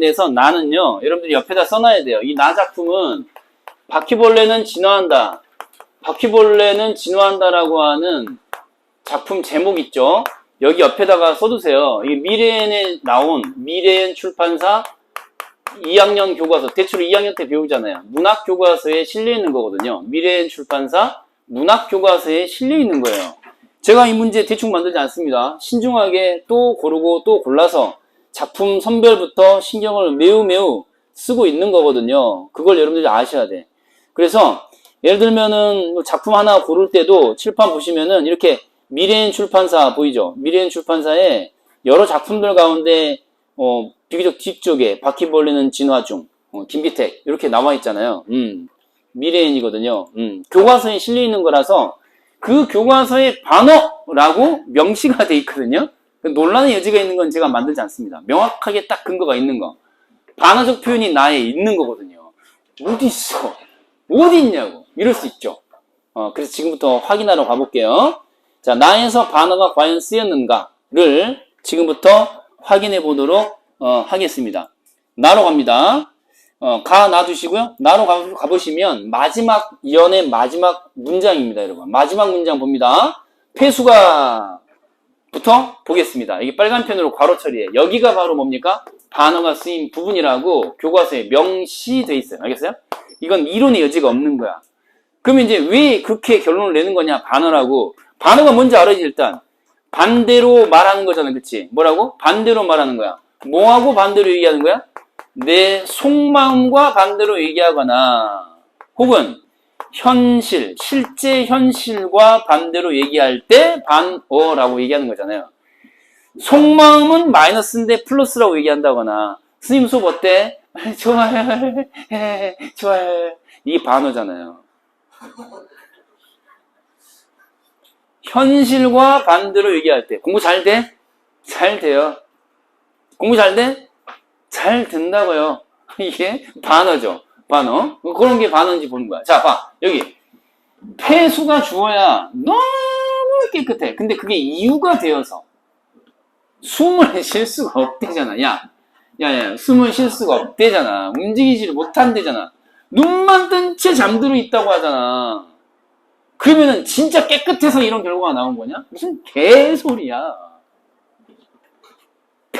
데서 나는요, 여러분들이 옆에다 써놔야 돼요. 이 나 작품은 바퀴벌레는 진화한다. 바퀴벌레는 진화한다라고 하는 작품 제목 있죠? 여기 옆에다가 써두세요. 이 미래엔에 나온 미래엔 출판사 2학년 교과서, 대체로 2학년 때 배우잖아요. 문학 교과서에 실려 있는 거거든요. 미래엔 출판사 문학 교과서에 실려 있는 거예요. 제가 이 문제 대충 만들지 않습니다. 신중하게 또 고르고 또 골라서 작품 선별부터 신경을 매우 매우 쓰고 있는 거거든요. 그걸 여러분들이 아셔야 돼. 그래서 예를 들면은 뭐 작품 하나 고를 때도 칠판 보시면은 이렇게 미래인 출판사 보이죠? 미래인 출판사에 여러 작품들 가운데 어, 비교적 뒤쪽에 바퀴벌레는 진화 중, 어, 김기택 이렇게 나와 있잖아요. 음, 미래인이거든요. 음, 교과서에 실려 있는 거라서 그 교과서의 반어라고 명시가 돼 있거든요. 그 논란의 여지가 있는 건 제가 만들지 않습니다. 명확하게 딱 근거가 있는 거. 반어적 표현이 나에 있는 거거든요. 어디 있어? 어디 있냐고. 이럴 수 있죠. 어, 그래서 지금부터 확인하러 가볼게요. 자, 나에서 반어가 과연 쓰였는가를 지금부터 확인해 보도록 어, 하겠습니다. 나로 갑니다. 어, 가 놔두시고요. 나로 가, 가보시면 마지막 연의 마지막 문장입니다, 여러분. 마지막 문장 봅니다. 폐수가 부터 보겠습니다. 이게 빨간 펜으로 괄호 처리해. 여기가 바로 뭡니까? 반어가 쓰인 부분이라고 교과서에 명시돼 있어요. 알겠어요? 이건 이론의 여지가 없는 거야. 그러면 이제 왜 그렇게 결론을 내는 거냐? 반어라고. 반어가 뭔지 알아야지 일단. 반대로 말하는 거잖아. 그치? 뭐라고? 반대로 말하는 거야. 뭐하고 반대로 얘기하는 거야? 내 속마음과 반대로 얘기하거나 혹은 현실, 실제 현실과 반대로 얘기할 때 반어라고 얘기하는 거잖아요. 속마음은 마이너스인데 플러스라고 얘기한다거나 스님 수업 어때? 좋아요. 좋아요. 이게 반어잖아요. 현실과 반대로 얘기할 때 공부 잘 돼? 잘 돼요. 공부 잘 돼? 잘 된다고요. 이게 반어죠. 반어. 그런 게 반어인지 보는 거야. 자, 봐. 여기. 폐수가 주어야 너무 깨끗해. 근데 그게 이유가 되어서 숨을 쉴 수가 없대잖아. 야, 야, 야, 숨을 쉴 수가 없대잖아. 움직이지를 못한대잖아. 눈만 뜬 채 잠들어 있다고 하잖아. 그러면은 진짜 깨끗해서 이런 결과가 나온 거냐? 무슨 개소리야.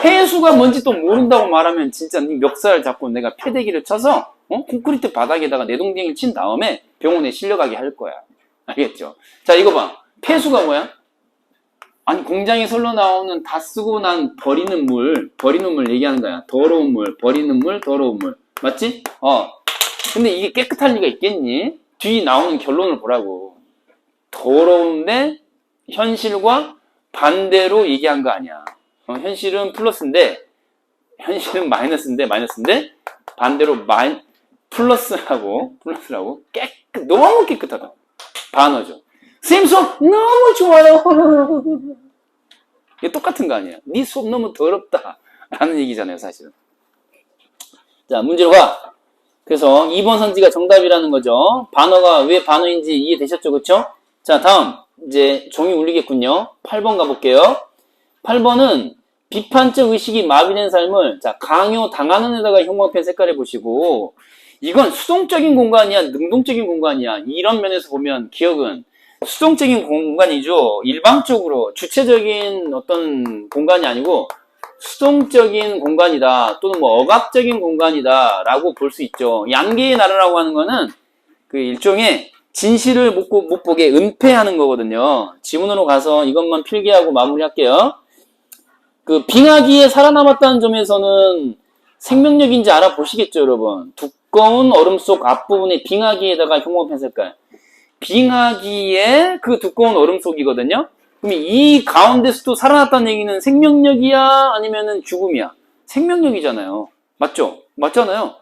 폐수가 뭔지 또 모른다고 말하면 진짜 네 멱살 잡고 내가 패대기를 쳐서 어? 콘크리트 바닥에다가 내동댕이를 친 다음에 병원에 실려가게 할 거야. 알겠죠? 자 이거 봐. 폐수가 뭐야? 아니 공장에 설로 나오는 다 쓰고 난 버리는 물, 버리는 물 얘기하는 거야. 더러운 물, 버리는 물, 더러운 물. 맞지? 어. 근데 이게 깨끗할 리가 있겠니? 뒤 나오는 결론을 보라고. 더러운데 현실과 반대로 얘기한 거 아니야. 어, 현실은 플러스인데 현실은 마이너스인데 마이너스인데 반대로 마이 플러스라고 플러스라고 깨끗 너무 깨끗하다. 반어죠. 선생님 수업 너무 좋아요. 이게 똑같은 거 아니에요. 네 수업 너무 더럽다. 라는 얘기잖아요 사실은. 자 문제로 가. 그래서 2번 선지가 정답이라는 거죠. 반어가 왜 반어인지 이해되셨죠? 그쵸? 자 다음. 이제 종이 울리겠군요. 8번 가볼게요 8번은 비판적 의식이 마비된 삶을 자 강요 당하는 데다가 형광펜 색깔해 보시고 이건 수동적인 공간이야 능동적인 공간이야. 이런 면에서 보면 기억은 수동적인 공간이죠. 일방적으로 주체적인 어떤 공간이 아니고 수동적인 공간이다. 또는 뭐 억압적인 공간이다 라고 볼 수 있죠. 양계의 나라라고 하는 거는 그 일종의 진실을 못, 보- 못 보게 은폐하는 거거든요. 지문으로 가서 이것만 필기하고 마무리할게요 그 빙하기에 살아남았다는 점에서는 생명력인지 알아보시겠죠, 여러분. 두꺼운 얼음 속 앞부분에 빙하기에다가 형광펜 색깔. 빙하기에 그 두꺼운 얼음 속이거든요. 그럼 이 가운데서도 살아났다는 얘기는 생명력이야, 아니면은 죽음이야? 생명력이잖아요. 맞죠? 맞잖아요.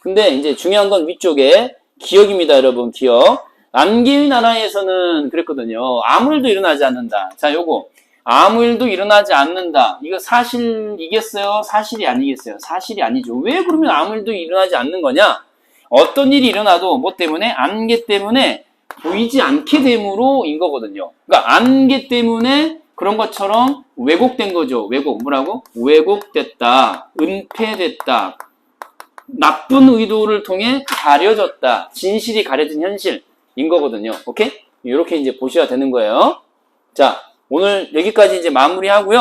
근데 이제 중요한 건 위쪽에 기억입니다, 여러분. 기억. 안개의 나라에서는 그랬거든요. 아무 일도 일어나지 않는다. 자, 요거. 아무 일도 일어나지 않는다. 이거 사실이겠어요? 사실이 아니겠어요? 사실이 아니죠. 왜 그러면 아무 일도 일어나지 않는 거냐? 어떤 일이 일어나도 뭐 때문에? 안개 때문에 보이지 않게 됨으로인 거거든요. 그러니까 안개 때문에 그런 것처럼 왜곡된 거죠. 왜곡. 뭐라고? 왜곡됐다. 은폐됐다. 나쁜 의도를 통해 가려졌다. 진실이 가려진 현실인 거거든요. 오케이? 이렇게 이제 보셔야 되는 거예요. 자, 오늘 여기까지 이제 마무리하고요.